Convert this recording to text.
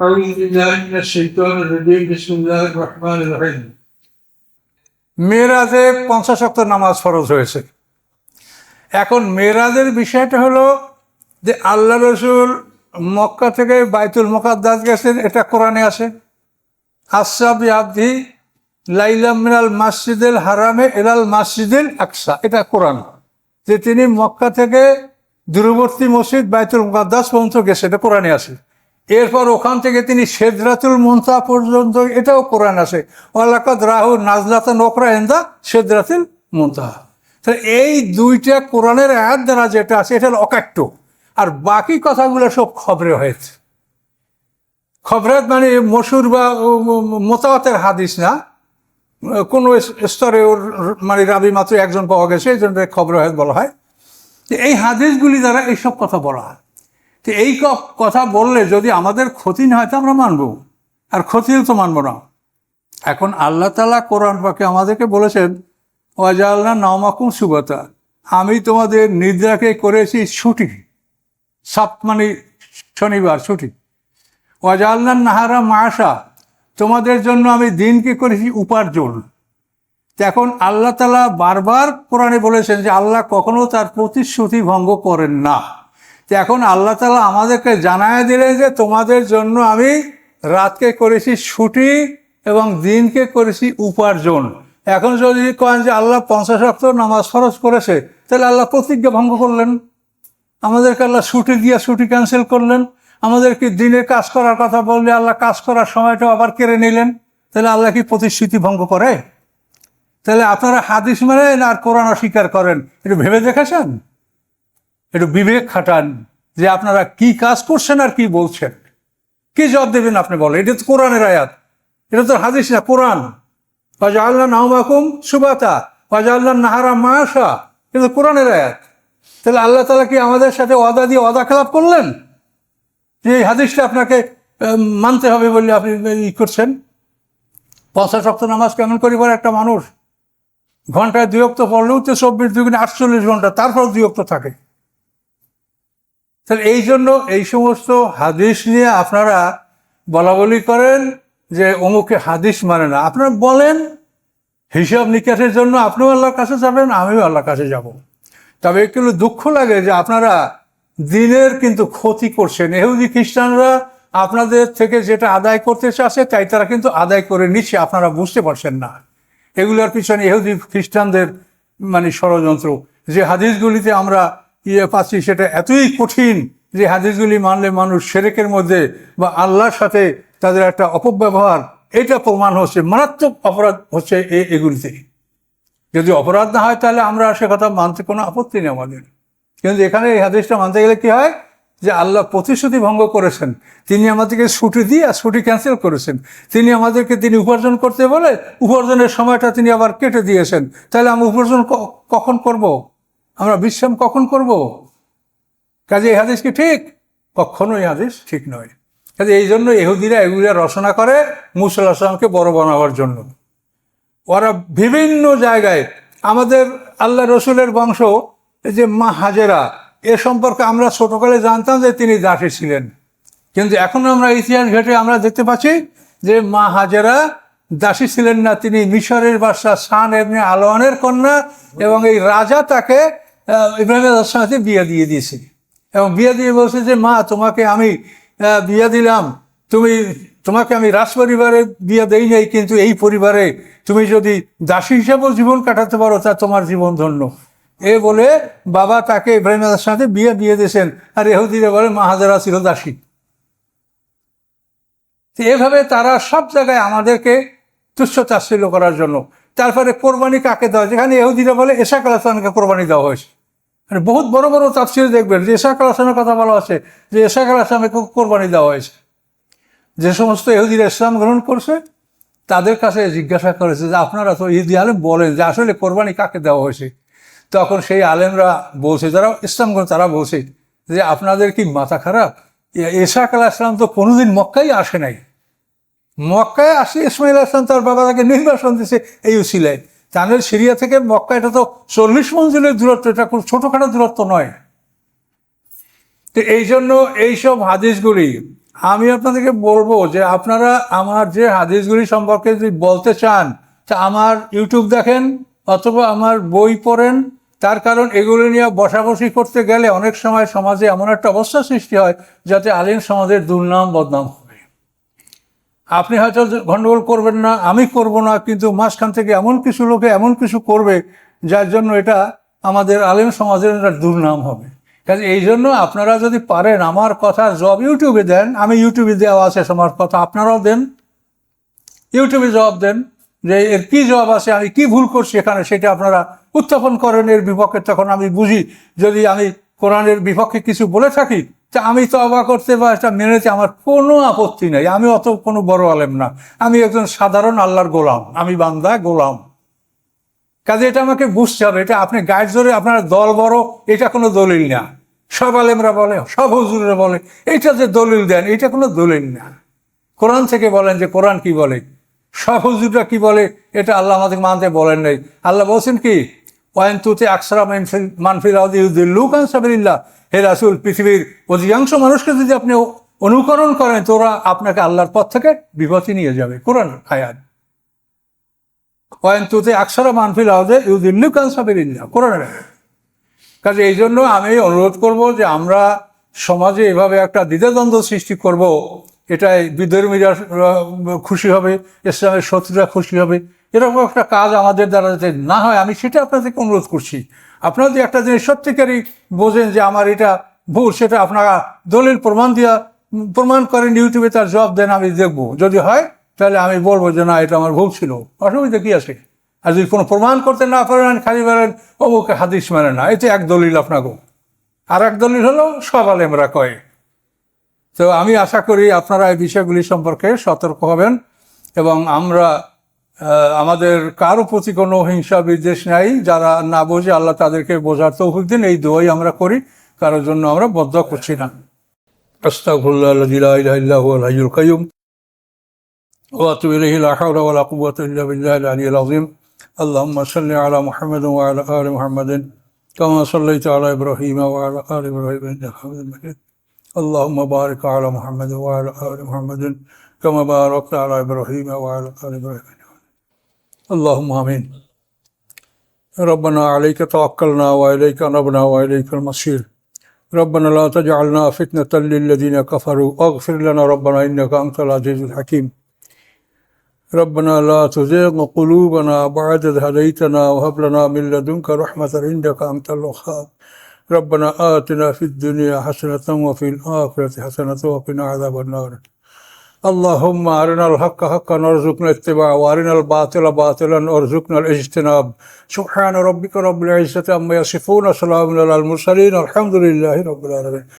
أعوذ بالله من الشيطان الرجيم بسم الله الرحمن الرحيم মেয়েরাজে পঞ্চাশ অক্ত নামাজ ফরজ হয়েছে এখন মেয়েরাজের বিষয়টা হলো যে আল্লাহ রসুল মক্কা থেকে বাইতুল মোকাদ্দাস গেছেন এটা কোরআনে আছে আসাবি আব্দি লাইলাম মিনাল মাসজিদুল হারামে এলাল মাসজিদুল আকসা এটা কোরআন যে তিনি মক্কা থেকে দূরবর্তী মসজিদ বাইতুল মুকাদ্দাস পর্যন্ত গেছে এটা কোরআনে আছে এরপর ওখান থেকে তিনি সেদরাতুল মন্তা পর্যন্ত, এটাও কোরআন আছে ওয়ালাকাত রাহু নাজলাতা নকরা এন্দা সেদরাতুল মন্তা তাহলে এই দুইটা কোরআনের আয়াত দ্বারা যেটা আছে, এটা অকাট্য। আর বাকি কথাগুলো সব খবরে হয়েছে। খবরাত মানে মসুর বা মোতাবাতের হাদিস না। কোনো স্তরে ওর মানে রাবি মাত্র একজন পাওয়া গেছে, এই জন্য খবর বলা হয়। এই হাদিসগুলি দ্বারা এইসব কথা বলা হয়। তো এই কথা বললে যদি আমাদের ক্ষতি না হয় তো আমরা মানব। আর ক্ষতি হলে তো মানব না। এখন আল্লাহ তালা কোরআন পাকে আমাদেরকে বলেছেন ওয়াজাল্লা নামাকুম সুগতা আমি তোমাদের নিদ্রাকে করেছি ছুটি। সাপ মানে শনিবার ছুটি। ওয়াজাল্লা নাহারা মাসা তোমাদের জন্য আমি দিনকে করেছি উপার্জন। এখন আল্লাহ তালা বারবার কোরআনে বলেছেন যে আল্লাহ কখনো তার প্রতিশ্রুতি ভঙ্গ করেন না। তো এখন আল্লাহ তালা আমাদেরকে জানায় দিলেন যে তোমাদের জন্য আমি রাতকে করেছি ছুটি এবং দিনকে করেছি উপার্জন। এখন যদি কয়েন যে আল্লাহ পঞ্চাশ অক্ট নামাজ ফরজ করেছে, তাহলে আল্লাহ প্রতিজ্ঞা ভঙ্গ করলেন। আমাদেরকে আল্লাহ ছুটি দিয়ে ছুটি ক্যান্সেল করলেন। আমাদেরকে দিনে কাজ করার কথা বললে আল্লাহ কাজ করার সময়টাও আবার কেড়ে নিলেন। তাহলে আল্লাহ কি প্রতিশ্রুতি ভঙ্গ করে? তাহলে আপনারা হাদিস মানেন আর কোরআন অস্বীকার করেন। একটু ভেবে দেখেছেন? একটু বিবেক খাটান যে আপনারা কি কাজ করছেন আর কি বলছেন। কি জবাব দেবেন আপনি বলেন? এটা তো কোরআনের আয়াত। এটা তো হাদিস না, কোরআন। ফাজা আল্লাহ নাহমাকুম সুবাতা ফাজা আল্লাহ নাহারা মাসা এটা তো কোরআনের আয়াত। তাহলে আল্লাহ তালা কি আমাদের সাথে ওয়াদা দিয়ে অদা খেলাপ করলেন? যে এই হাদিসটা আপনাকে মানতে হবে বলে আপনি ই করছেন? পঞ্চাশ রক্ত নামাজ কেমন করি বলে একটা মানুষ? ঘন্টায় দুয়ক্ত পড়লেও তো চব্বিশ দুগুণে আটচল্লিশ ঘণ্টা তারপর দুয়ক্ত থাকে। তাহলে এই জন্য এই সমস্ত হাদিস নিয়ে আপনারা বলা বলি করেন যে অমুকে হাদিস মানে না। আপনারা বলেন, হিসাব নিকাশের জন্য আপনিও আল্লাহর কাছে যাবেন, আমিও আল্লাহর কাছে যাব। তবে একটু দুঃখ লাগে যে আপনারা দিনের কিন্তু ক্ষতি করছেন। এহুদি খ্রিস্টানরা আপনাদের থেকে যেটা আদায় করতে চাচ্ছে, তাই তারা কিন্তু আদায় করে নিচ্ছে, আপনারা বুঝতে পারছেন না। এগুলোর পিছনে এহুদি খ্রিস্টানদের মানে ষড়যন্ত্র। যে হাদিসগুলিতে আমরা ইয়ে পাচ্ছি সেটা এতই কঠিন যে হাদিসগুলি মানলে মানুষ সেরেকের মধ্যে বা আল্লাহর সাথে তাদের একটা অপব্যবহার, এটা প্রমাণ হচ্ছে, মারাত্মক অপরাধ হচ্ছে এগুলিতে যদি অপরাধ না হয় তাহলে আমরা সে কথা মানতে কোনো আপত্তি নেই আমাদের। কিন্তু এখানে এই হাদিসটা মানতে গেলে কি হয়? যে আল্লাহ প্রতিশ্রুতি ভঙ্গ করেছেন। তিনি আমাদেরকে ছুটি দিয়ে আর ছুটি ক্যান্সেল করেছেন। তিনি আমাদেরকে তিনি উপার্জন করতে বলে, উপার্জনের সময়টা তিনি আবার কেটে দিয়েছেন। তাহলে আমি উপার্জন কখন করব। আমরা বিশ্রাম কখন করব। কাজে এই হাদিস কি ঠিক? কখনো এই হাদিস ঠিক নয়। কাজে এই জন্য এহুদিরা এগুলা রচনা করে মুসল আসলামকে বড় বানাবার জন্য। ওরা বিভিন্ন জায়গায় আমাদের আল্লাহ রসুলের বংশ যে মা হাজেরা, এ সম্পর্কে আমরা ছোটকালে জানতাম যে তিনি দাসী ছিলেন। কিন্তু এখন আমরা ইতিহাস ঘেটে আমরা দেখতে পাচ্ছি যে মা হাজেরা দাসী ছিলেন না। তিনি মিশরের বাদশাহ সান এমনি আলোয়ানের কন্যা এবং এই রাজা তাকে ইব্রাহিম সাথে বিয়ে দিয়ে দিয়েছে। এবং বিয়ে দিয়ে বলছে যে, মা, তোমাকে আমি বিয়ে দিলাম। তুমি, তোমাকে আমি রাজ পরিবারে বিয়ে দেই নাই, কিন্তু এই পরিবারে তুমি যদি দাসী হিসেবেও জীবন কাটাতে পারো, তা তোমার জীবন ধন্য। এ বলে বাবা তাকে ইব্রাহিম আদার সাথে বিয়ে দিয়ে দিয়েছেন। আর এহুদিরা বলে, মা, হাজারা ছিল দাসী। এভাবে তারা সব জায়গায় আমাদেরকে তুচ্ছ তাচ্ছিল্য করার জন্য। তারপরে কোরবানি কাকে দেওয়া? যেখানে এহুদিরা বলে এশাক আলাহানকে কোরবানি দেওয়া হয়েছে। মানে বহুত বড় বড় তাফসির দেখবেন যে এশাক আলাহানের কথা বলা আছে, যে এশাক আলাহানকে কোরবানি দেওয়া হয়েছে। যে সমস্ত ইহুদিরা ইসলাম গ্রহণ করছে, তাদের কাছে জিজ্ঞাসা করেছে যে আপনারা তো ইহুদি আলেম বলেন যে আসলে কোরবানি কাকে দেওয়া হয়েছে? তখন সেই আলেমরা বলছে, যারা ইসলাম গ্রহণ, তারা বলছে যে আপনাদের কি মাথা খারাপ? এশাক আলাহ আসলাম তো কোনোদিন মক্কাই আসে নাই। মক্কায় আসে, ইসমাইল আসলাম তার বাবা তাকে নির্বাসন দিয়েছে এই উসিলায়। তাদের সিরিয়া থেকে মক্কা, এটা তো চল্লিশ মঞ্জিলের দূরত্ব, এটা খুব ছোটোখাটো দূরত্ব নয়। তো এই জন্য এইসব হাদিসগুলি, আমি আপনাদেরকে বলব যে আপনারা আমার যে হাদিসগুলি সম্পর্কে যদি বলতে চান, তা আমার ইউটিউব দেখেন অথবা আমার বই পড়েন। তার কারণ এগুলি নিয়ে বসাবসি করতে গেলে অনেক সময় সমাজে এমন একটা অবস্থা সৃষ্টি হয়, যাতে আলিম সমাজের দুর্নাম, বদনাম হবে আপনি হয়তো গণ্ডগোল করবেন না, আমি করব না, কিন্তু মাঝখান থেকে এমন কিছু লোকে এমন কিছু করবে, যার জন্য এটা আমাদের আলেম সমাজের একটা দুর্নাম হবে। কাজে এই জন্য আপনারা যদি পারেন, আমার কথা জব ইউটিউবে দেন, আমি ইউটিউবে দেওয়া আছে আমার কথা, আপনারাও দেন। ইউটিউবে জবাব দেন, যে এর কি জবাব আছে, আমি কি ভুল করছি এখানে, সেটা আপনারা উত্থাপন করেন, এর বিপক্ষে। তখন আমি বুঝি, যদি আমি কোরআনের বিপক্ষে কিছু বলে থাকি তা আমি তো অবাক করতে বা এটা মেনেতে আমার কোনো আপত্তি নেই। আমি অত কোনো বড় আলেম না। আমি একজন সাধারণ আল্লাহর গোলাম। আমি বান্দা, গোলাম। কাজে এটা আমাকে বুঝতে হবে, এটা আপনি গাইড ধরে আপনার দল বড়, এটা কোনো দলিল না। সব আলেমরা বলে, সব হুজুররা বলে, এটা যে দলিল দেন, এটা কোনো দলিল না। কোরআন থেকে বলেন যে কোরআন কি বলে? সব হুজুররা কি বলে? এটা আল্লাহ আমাদের মানতে বলেন নাই। আল্লাহ বলছেন কি ওয়ান তুতে আকসারা মানফিল মানফিল লুক আনসাবিল্লাহ হে রাসুল, পৃথিবীর অধিকাংশ মানুষকে যদি আপনি অনুকরণ করেন তোরা আপনাকে আল্লাহর পথ থেকে বিপথে নিয়ে যাবে। কোরআন, আয়াত। ওয়ান তুতে আকসারা মানফিল আউদে ইউদিল্লুক আনসাবিল্লাহ কোরআনের আয়াত। কাজে এই জন্য আমি অনুরোধ করব যে আমরা সমাজে এভাবে একটা দ্বিধাদ্বন্দ্ব সৃষ্টি করব, এটাই বিধর্মীরা খুশি হবে, ইসলামের শত্রুরা খুশি হবে। এরকম একটা কাজ আমাদের দ্বারা যাতে না হয়, আমি সেটা আপনাদেরকে অনুরোধ করছি। আপনারা যদি একটা জিনিস সত্যিকারই বোঝেন যে আমার এটা ভুল, সেটা আপনারা দলিল প্রমাণ দিয়া, প্রমাণ করেন, ইউটিউবে তার জবাব দেন, আমি দেখব। যদি হয়, তাহলে আমি বলব যে না, এটা আমার ভুল ছিল। অসুবিধা কি আছে? আর যদি কোনো প্রমাণ করতে না পারেন, খালি বলেন অমুক হাদিস মানে না। এতে এক দলিল আপনাকে। আর এক দলিল হলো, সব আলেমরা কয়। তো আমি আশা করি আপনারা এই বিষয়গুলি সম্পর্কে সতর্ক হবেন এবং আমরা আমাদের কারও প্রতি কোনো হিংসা বিদ্বেষ নাই যারা না বোঝে আল্লাহ তাদেরকে বোঝার তৌফিক দিন এই দোয়াই আমরা করি কারোর জন্য আমরা বদ্ধ করছি না আস্তাকুল্লাহ আল্লাহুল কাইম واتوب اليه لا حول ولا قوه الا بالله العلي العظيم اللهم صل على محمد وعلى ال محمد كما صليت على ابراهيم وعلى ال ابراهيم انك حميد مجيد اللهم بارك على محمد وعلى ال محمد كما باركت على ابراهيم وعلى ال ابراهيم اللهم آمين. ربنا عليك توكلنا وإليك نبنا وإليك المصير. ربنا لا تجعلنا فتنة للذين كفروا. اغفر لنا ربنا إنك أنت العزيز الحكيم. ربنا لا تزغ قلوبنا بعد إذ هديتنا وهب لنا من لدنك رحمة إنك أنت الوهاب. ربنا آتنا في الدنيا حسنة وفي الآخرة حسنة وقنا عذاب النار. اللهم أرنا الحق حقا وارزقنا اتباعه وأرنا الباطل باطلا وارزقنا الاجتناب. سبحان ربك رب العزة عما يصفون وسلام على المرسلين الحمد لله رب العالمين.